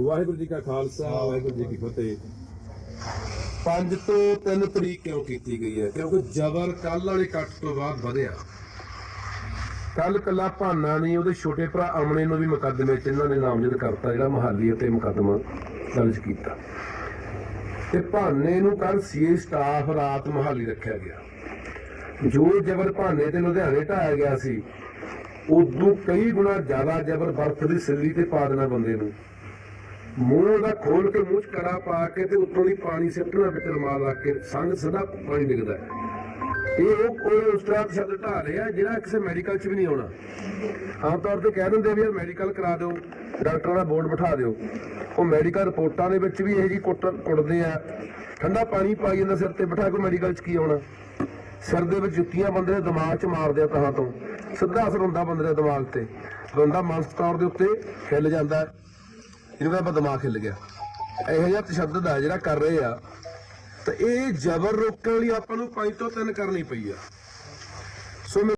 ਵਾਹਿਗੁਰੂ ਜੀ ਕਾ ਖਾਲਸਾ ਵਾਹਿਗੁਰੂ ਜੀ ਕੀ ਫਤਿਹ। ਪੰਜ ਤੋਂ 3 ਤਰੀਕ ਕਿਉਂ ਕੀਤੀ ਗਈ ਹੈ? ਕਿਉਂਕਿ ਜ਼ਬਰ ਕੱਲ ਵਾਲੇ ਕੱਟ ਤੋਂ ਬਾਅਦ ਵਧਿਆ। ਕੱਲ ਕੱਲਾ ਭਾਨਾ ਨਹੀਂ ਉਹਦੇ ਛੋਟੇ ਭਰਾ ਅਮਨੇ ਨੂੰ ਵੀ ਮੁਕੱਦਮੇ 'ਚ ਇਹਨਾਂ ਨੇ ਨਾਮਜ਼ਦ ਕਰਤਾ ਜਿਹੜਾ ਮਹਾਲੀ ਅਤੇ ਮੁਕੱਦਮਾ ਦਰਜ ਕੀਤਾ। ਤੇ ਭਾਨੇ ਨੂੰ ਕੱਲ ਸੀਏ ਸਟਾਫ ਰਾਤ ਮਹਾਲੀ ਰੱਖਿਆ ਗਿਆ। ਜੋ ਜ਼ਬਰ ਭਾਨੇ ਤੇ ਲੁਧਿਆਣੇ ਢਾਇਆ ਗਿਆ ਸੀ ਉਦੋਂ ਕਈ ਗੁਣਾ ਜ਼ਿਆਦਾ ਜ਼ਬਰ ਬਰਫ਼ ਦੀ ਸਿੱਲੀ ਤੇ ਪਾ ਦੇਣਾ ਬੰਦੇ ਨੂੰ। ਮੂੰਹ ਦਾ ਖੋਲ ਕੇ ਮੂੰਹ 'ਚ ਕੜਾ ਪਾ ਕੇ ਤੇ ਉੱਤੋਂ ਦੀ ਪਾਣੀ ਸਿੱਟਣਾ ਵਿੱਚ ਰੁਮਾਲ ਰੱਖ ਕੇ, ਸੰਗ ਸਦਾ ਪਾਣੀ ਡਿੱਗਦਾ ਇਹ ਉਹ ਕੋਈ ਉਸ ਸ਼ਬਦ ਢਾ ਰਿਹਾ ਜਿਹੜਾ ਕਿਸੇ ਮੈਡੀਕਲ 'ਚ ਵੀ ਨਹੀਂ ਆਉਣਾ। ਆਮ ਤੌਰ ਤੇ ਕਹਿ ਦਿੰਦੇ ਵੀ ਯਾਰ ਮੈਡੀਕਲ ਕਰਾ ਦਿਓ, ਡਾਕਟਰਾਂ ਦਾ ਬੋਰਡ ਬਿਠਾ ਦਿਓ। ਉਹ ਮੈਡੀਕਲ ਰਿਪੋਰਟਾਂ ਦੇ ਵਿੱਚ ਵੀ ਇਹ ਜੀ ਕੁੱਟਦੇ ਆ। ਠੰਡਾ ਪਾਣੀ ਪਾਈ ਜਾਂਦਾ ਸਿਰ ਤੇ, ਬਿਠਾ ਕੇ ਮੈਡੀਕਲ 'ਚ ਕੀ ਆਉਣਾ? ਸਿਰ ਦੇ ਵਿੱਚ ਜੁੱਤੀਆਂ ਬੰਦੇ ਦੇ ਦਿਮਾਗ 'ਚ ਮਾਰਦੇ ਆ ਤਹਾਂ ਤੋਂ। ਸਿੱਧਾ ਅਸਰ ਹੁੰਦਾ ਬੰਦੇ ਦੇ ਦਿਮਾਗ ਤੇ। ਬੰਦਾ ਮਾਨਸਿਕ ਤੌਰ ਦੇ ਉੱਤੇ ਹਿੱਲ ਜਾਂਦਾ ਇਹਨੂੰ ਕਹਿੰਦਾ ਦਿਮਾਗ ਹਿੱਲ ਗਿਆ। ਇਹੋ ਜਿਹਾ ਤਸ਼ੱਦਦ ਆ ਜਿਹੜਾ ਕਰ ਰਹੇ ਆ। ਤੇ ਇਹ ਜ਼ਬਰ ਰੋਕਣ ਲਈ ਆਪਾਂ ਨੂੰ ਪੰਜ ਤੋਂ ਤਿੰਨ ਕਰਨੀ ਪਈ ਆ। ਸੋ ਮੈਂ